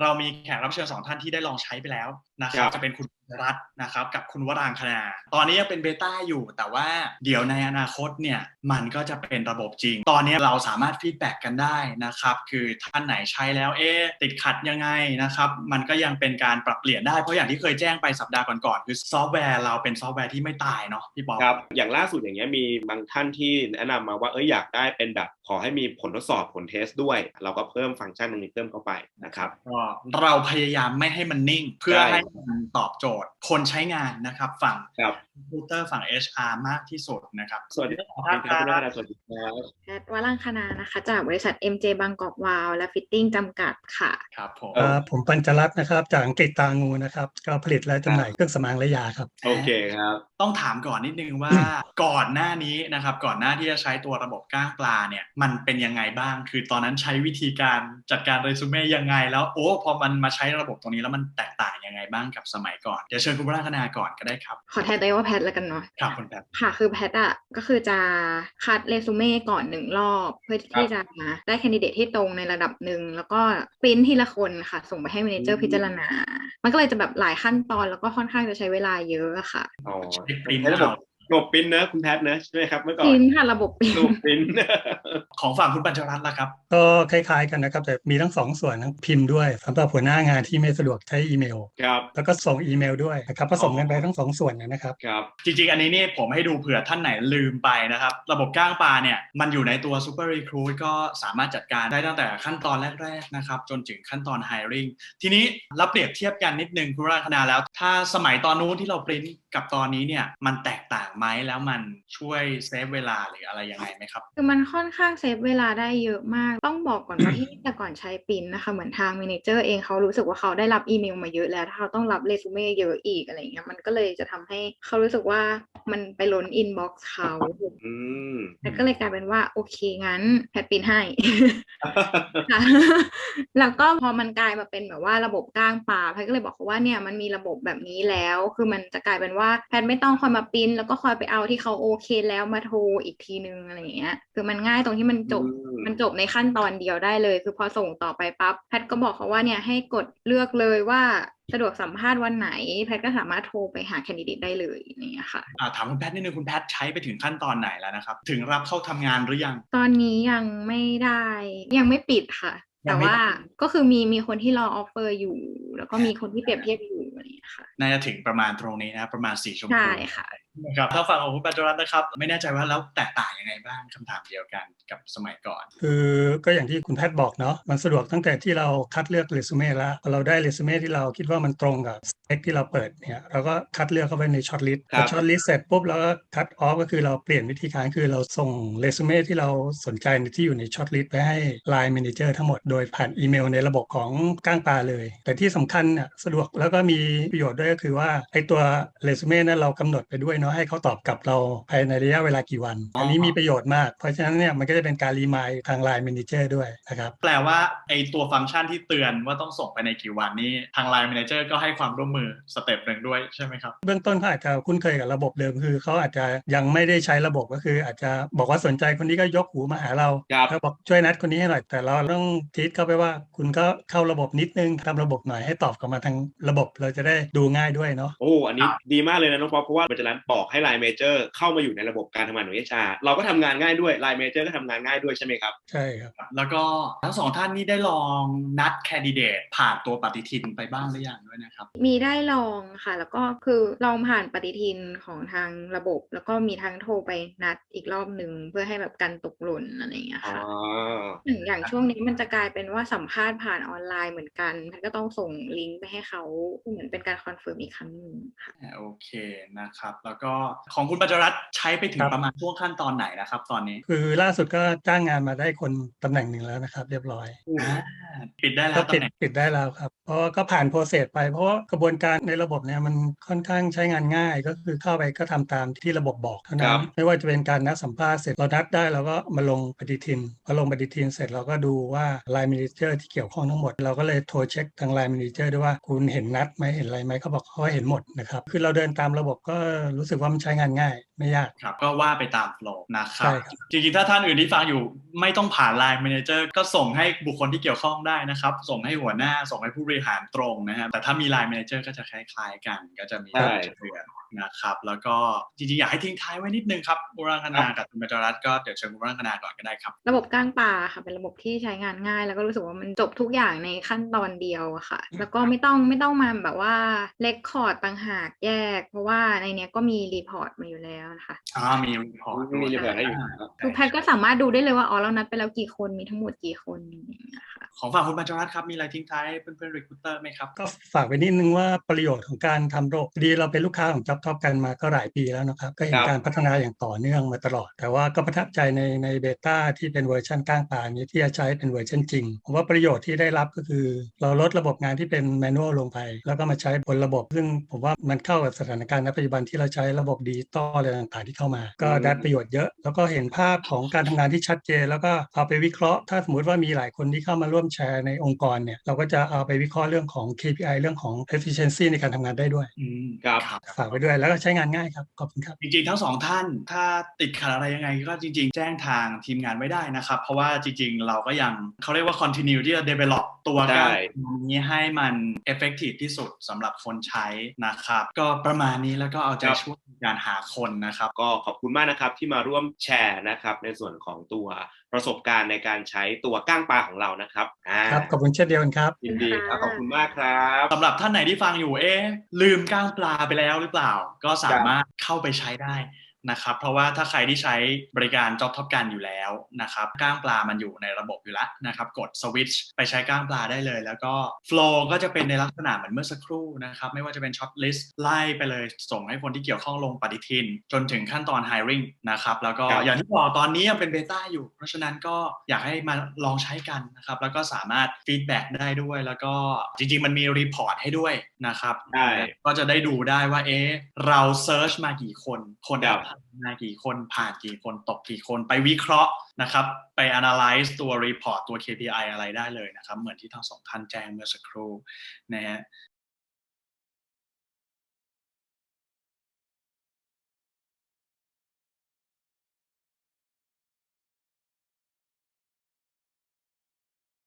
เรามีแขกรับเชิญสองท่านที่ได้ลองใช้ไปแล้วนะครับจะเป็นคุณ รัฐนะครับกับคุณวรางคณา ตอนนี้ยังเป็นเบต้าอยู่ แต่ว่าเดี๋ยวในอนาคตเนี่ยมันก็จะเป็นระบบจริง ตอนนี้เราสามารถฟีดแบ็กกันได้นะครับ คือท่านไหนใช้แล้วเอ๊ะติดขัดยังไงนะครับ มันก็ยังเป็นการปรับเปลี่ยนได้ เพราะอย่างที่เคยแจ้งไปสัปดาห์ก่อนๆคือซอฟต์แวร์เราเป็นซอฟต์แวร์ที่ไม่ตายเนาะพี่ปอครับ อย่างล่าสุดอย่างเงี้ยมีบางท่านที่แนะนำมาว่าเอ้ยอยากได้เป็นแบบขอให้มีผลทดสอบผลเทสด้วย เราก็เพิ่มฟังก์ชันตรงนี้เพิ่มเข้าไปนะครับก็เราพยายามไม่ให้มันนิ่ง เพื่อใช่ให้มันตอบโจทย์คนใช้งานนะครับ ฝั่งครับคอมพิวเตอร์ฝั่ง HR มากที่สุดนะครับ สวัสดีของครัท่าบนคุณครัรับตนาสวัสดีครับแพทย์วรังคณานะคะ จากบริษัท MJ บางกอกวาลและฟิตติ้งจำกัดค่ะครับผมเออครับผมปัญจรัตน์นะครับ จากอังกฤษตางูนะครับ ก็ผลิตและจำหน่ายเครื่องสำอางและยาครับ โอเคครับ ต้องถามก่อนนิดนึงว่าก่อนหน้านี้นะครับ ก่อนหน้าที่จะใช้ตัวระบบก้างปลาเนี่ยมันเป็นยังไงบ้าง คือตอนนั้นใช้วิธีการจัดการเรซูเม่ยังไง แล้วโอ้พอมันมาใช้ระบบตรงนี้แล้วมันแตกต่างยังไงบ้างกับสมัยก่อนเดี๋ยวเชิญคุณวราคณาก่อนก็ได้ครับ ขอแทนตัวเองว่าแพทย์แล้วกันเนาะครับคุณแพทย์ค่ะคือแพทย์อะก็คือจะคัดเรซูเม่ก่อนหนึ่งรอบ เพื่อที่จะได้แคนดิเดตที่ตรงในระดับหนึ่งแล้วก็ปริ้นทีละคนค่ะ ส่งไปให้ m ม n เจออืร์มพิจารณา มันก็เลยจะแบบหลายขั้นตอนแล้วก็ค่อนข้างจะใช้เวลาเยอะอะค่ะอ๋อใช้ปริ้นใช้ระบบระ บบปริ้นเนอะคุณแพทย์เนอะใช่ไหมครับเมื่อก่ปอนริ้นค่ะระบบปริ้นระบบปริ้นของฝั่งคุณปัญจรัตน์ล่ะครับ ก็คล้ายๆกันนะครับ แต่มีทั้งสองส่วนทั้งพิมพ์ด้วยสำหรับหัวหน้างานที่ไม่สะดวกใช้อีเมลครับแล้วก็ส่งอีเมลด้วยนะครับผสมกันไปทั้งสองส่วนนะครับครับจริงๆ อันนี้นี่ผมให้ดูเผื่อท่านไหนลืมไปนะครับ ระบบก้างปลาเนี่ยมันอยู่ในตัว Super Recruit ก็สามารถจัดการได้ตั้งแต่ขั้นตอนแรกๆนะครับจนถึงขั้นตอน hiring ทีนี้เราเปรียบเทียบกันนิดนึงคุณราคณาแล้ว ถ้าสมัยตอนนู้นที่เราปริ้นกับตอนนี้เนี่ยมันแตกต่างไหมแล้วมันช่วยเซฟเวลาหรืออะไรยังไงไหมครับ คือมันค่อนข้างเซฟเวลาได้เยอะมาก ต้องบอกก่อนว่าที่แต่ก่อนใช้ปริ้นนะคะเหมือนทาง m ม n เจอร์เองเขารู้สึกว่าเขาได้รับอีเมลมาเยอะแล้วถ้าเขาต้องรับเรซูเม่เยอะอีกอะไรอย่างเงี้ยมันก็เลยจะทำให้เขารู้สึกว่า มันไปล้นอินบ็อกซ์เขาอืมแต่ก็เลยกลายเป็นว่า โอเคงั้นแพทปริ้นให้ค่ะแล้วก็พอมันกลายมาเป็นแบบว่าระบบก้างปลาแพทย์ก็เลยบอกเขาว่าเนี่ยมันมีระบบแบบนี้แล้ว คือมันจะกลายเป็นว่าแพทย์ไม่ต้องคอยมาปริ้นแล้วก็คอยไปเอาที่เขาโอเคแล้วมาโทรอีกทีนึงอะไรอย่างเงี้ย คือมันง่ายตรงที่มันจบอืมมันจบในขั้นตอนเดียวได้เลย คือพอส่งต่อไปปั๊บแพทย์ก็บอกเขาว่าเนี่ยให้กดเลือกเลยว่า สะดวกสัมภาษณ์วันไหน แพทย์ก็สามารถโทรไปหาแคนดิเดตได้เลยอย่างเงี้ยค่ะอ่าถามคุณแพทย์นิดนึงคุณแพทย์ใช้ไปถึงขั้นตอนไหนแล้วนะครับ ถึงรับเข้าทำงานหรือยัง ตอนนี้ยังไม่ได้ ยังไม่ปิดค่ะยัแต่งไม่ว่าปิดก็คือมีมีคนที่รอออฟเฟอร์อยู่ แล้วก็มีคนที่เปรียบเทียบอยู่อะไรอย่างเงี้ยค่ะน่าจะถึงประมาณตรงนี้นะครับประมาณ4ชั่วโมงใช่ค่ะนะครับถ้าฟังของคุณปัจจุบันนะครับ ไม่แน่ใจว่าแล้วแตกต่าง ยังไงบ้างคำถามเดียวกันกับสมัยก่อน คือก็อย่างที่คุณแพทย์บอกเนาะมันสะดวกตั้งแต่ที่เราคัดเลือกเรซูเม่แล้วพอเราได้เรซูเม่ที่เราคิดว่ามันตรงกับสเปคที่เราเปิดเนี่ยเราก็คัดเลือกเข้าไปในช็อตลิสต์ครับพอช็อตลิสต์เสร็จปุ๊บเราก็คัดออฟก็คือเราเปลี่ยนวิธีการคือเราส่งเรซูเม่ที่เราสนใจในที่อยู่ในช็อตลิสต์ไปให้ Line Manager ทั้งหมดโดยผ่านอีเมลในระบบของก้างปลาเลย แต่ที่สำคัญเนี่ยสะดวกแล้วก็มีประโยชน์ด้วยก็คือว่าไอตัวเรซูเม่นั้นเรากำหนดไปด้วยเนาะให้เขาตอบกลับเราภายในระยะเวลากี่วัน อันนี้มีประโยชน์มาก เพราะฉะนั้นเนี่ยมันก็จะเป็นการรีมายทาง Line Manager ด้วยนะครับแปลว่าไอตัวฟังก์ชันที่เตือนว่าต้องส่งไปในกี่วันนี้ทาง Line Manager ก็ให้ความร่วมมือสเต็ปหนึ่งด้วยใช่ไหมครับเบื้องต้นเขาอาจจะคุ้นเคยกับระบบเดิมคือเขาอาจจะยังไม่ได้ใช้ระบบก็คือ อาจจะบอกว่าสนใจคนนี้ก็ยกหูมาหาเราครับแล้วบอกช่วยนัดคนนี้ให้หน่อยแต่เราต้องทีทเข้าไปว่าคุณก็เข้าระบบนิดนึงทำระบบหน่อยให้ตอบกลับมาทางระบบเราจะได้ดูง่ายด้วยเนาะโอ้อันนี้ดีมากเลยนะน้องป๊อปเพราะว่าปัจจุบันบอกให้ Line Manager เข้ามาอยู่ในระบบการทำงานของ HR เราก็ทำงานง่ายด้วย Line Manager ก็ทำงานง่ายด้วยใช่ไหมครับ ใช่ครับ แล้วก็ทั้งสองท่านนี่ได้ลองนัดแคนดิเดตผ่านตัวปฏิทินไปบ้างหรือยังด้วยนะครับ มีได้ลองค่ะ แล้วก็คือลองผ่านปฏิทินของทางระบบ แล้วก็มีทั้งโทรไปนัดอีกรอบหนึ่งเพื่อให้แบบกันตกหล่นอะไรอย่างเงี้ยอ๋อค่ะอย่างอย่างช่วงนี้มันจะกลายเป็นว่าสัมภาษณ์ผ่านออนไลน์เหมือนกันแพทย์ก็ต้องส่งลิงก์ไปให้เขาเหมือนเป็นการคอนเฟิร์มอีกครั้งหนึ่งค่ะโอเคนะครับ แล้วก็ของคุณปัจจรัตน์ใช้ไปถึงครับประมาณช่วงขั้นตอนไหนนะครับตอนนี้ คือล่าสุดก็จ้างงานมาได้คนตำแหน่งหนึ่งแล้วนะครับ เรียบร้อยอ่าปิดได้แล้ก็วตำปิดแหน่งปิดได้แล้วครับ เพราะว่าก็ผ่านโปรเซสไปเพราะว่ากระบวนการในระบบเนี่ยมันค่อนข้างใช้งานง่าย ก็คือเข้าไปก็ทำตามที่ระบบบอกเท่านั้ครันบไม่ว่าจะเป็นการนัดสัมภาษณ์เสร็จเรานัดได้เราก็มาลงปฏิทินพอลงปฏิทินเสร็จเราก็ดูว่า Line Manager ที่เกี่ยวข้องทั้งหมด เราก็เลยโทรเช็คทาง Line Manager ด้วยว่าคุณเห็นนัดไหมเห็นอะไรไหมเขาบอกเขาเห็นหมดนะครับคือเราเดินตามระบบก็รู้สึกว่ามันใช้งานง่าย ไม่ยากครับก็ว่าไปตามโฟล์นะครัใช่บครับจริงๆถ้าท่านอื่นที่ฟังอยู่ไม่ต้องผ่าน Line Manager ก็ส่งให้บุคคลที่เกี่ยวข้องได้นะครับ ส่งให้หัวหน้าส่งให้ผู้บริหารตรงนะครับแต่ถ้ามี Line Manager ก็จะคล้ายๆกัน ก็จะมีใช่เตือนนะครับ แล้วก็จริงๆ อยากให้ทิ้งท้ายไว้นิดนึงครับบุรังคณากับคุณเบจรัตน์ก็เดี๋ยวเชิญคุณบุรังคณาก่อนก็ได้ครับ ระบบก้างปลาค่ะเป็นระบบที่ใช้งานง่าย แล้วก็รู้สึกว่ามันจบทุกอย่างในขั้นตอนเดียวอะค่ะ แล้วก็ไม่ต้องไม่ต้องมาแบบว่าเลคคอร์ดต่างหากแยก เพราะว่าในเนี้ยก็มีรีพอร์ตมาอยู่แล้วนะคะอ่ามีรีพอร์ตมีรีพอร์ตให้อยู่ครับคือแพทย์ก็สามารถดูได้เลยว่าอ๋อเรานัดไปแล้วกี่คนมีทั้งหมดกี่คนอย่างเงี้ยค่ะ ของฝั่งคุณเบจรัตน์ครับ มีอะไรทิ้งท้ายเพื่อนๆ recruiter ไหมครับ ก็ฝากไว้นิดนึงว่าประโยชน์ของการทำระบบดีเราเป็นลูกค้าของ Job Top กันมาก็หลายปีแล้วนะครับ ก็เห็คนรับการพัฒนาอย่างต่อเนื่องมาตลอด แต่ว่าก็ประทับใจในในเบต้าที่เป็นเวอร์ชันก้างปลานี้ที่จะใช้เป็นเวอร์ชันจริงผมว่าประโยชน์ที่ได้รับก็คือ เราลดระบบงานที่เป็นแมนนวลลงไป แล้วก็มาใช้บนระบบ ซึ่งผมว่ามันเข้ากับสถานการณ์ณปัจจุบันที่เราใช้ระบบดิจิตอลอะไรต่างๆที่เข้ามา ก็ได้ประโยชน์เยอะ แล้วก็เห็นภาพของการทำงานที่ชัดเจน แล้วก็เอาไปวิเคราะห์ ถ้าสมมติว่ามีหลายคนที่เข้ามาร่วมแชร์ในองค์กรเนี่ยเราก็จะเอาไปวิเคราะห์เรื่องของ KPI เรื่องของ efficiency ในการทำงานได้ด้วยอืมครับฝากไว้ด้วยแล้วก็ใช้งานง่ายครับขอบคุณครับ จริงๆ ทั้งสองท่านถ้าติดขัดอะไรยังไงก็จริง ๆ แจ้งทางทีมงานไว้ได้นะครับ เพราะว่าจริง ๆ เราก็ยังเขาเรียกว่า continue ที่จะ develop ตัวได้การนี้ให้มัน effective ที่สุดสำหรับคนใช้นะครับ ก็ประมาณนี้แล้วก็เอาใจช่วยในการหาคนนะครับ ก็ขอบคุณมากนะครับที่มาร่วมแชร์นะครับในส่วนของตัวประสบการณ์ในการใช้ตัวก้างปลาของเรานะครับอ่าครับขอบคุณเช่นเดียวกันครับยินดีครับขอบคุณมากครับสำหรับท่านไหนที่ฟังอยู่เอ๊ะลืมก้างปลาไปแล้วหรือเปล่า ก็สามารถเข้าไปใช้ได้ นะครับเพราะว่าถ้าใครที่ใช้บริการ Job Top กันอยู่แล้วนะครับก้างปลามันอยู่ในระบบอยู่แล้วนะครับกดสวิตช์ไปใช้ก้างปลาได้เลย แล้วก็ Flow ก็จะเป็นในลักษณะเหมือนเมื่อสักครู่นะครับไม่ว่าจะเป็นช็อตลิสต์ไล่ไปเลยส่งให้คนที่เกี่ยวข้องลงปฏิทิน จนถึงขั้นตอน hiring นะครับแล้วก็ครับอย่างที่บอกตอนนี้ยังเป็นเบต้าอยู่ เพราะฉะนั้นก็อยากให้มาลองใช้กันนะครับแล้วก็สามารถฟีดแบ็กได้ด้วยแล้วก็จริงๆ มันมีรีพอร์ตให้ด้วยนะครับใช่ก็จะได้ดูได้ว่าเอ๊ะเราเซิร์ชมากี่คนคนครับผ่านมากี่คนผ่านกี่คนตกกี่คนไปวิเคราะห์นะครับ ไป analyze ตัว report ตัว KPI อะไรได้เลยนะครับ เหมือนที่ทั้งสองท่านแจ้งเมื่อสักครู่นะฮะ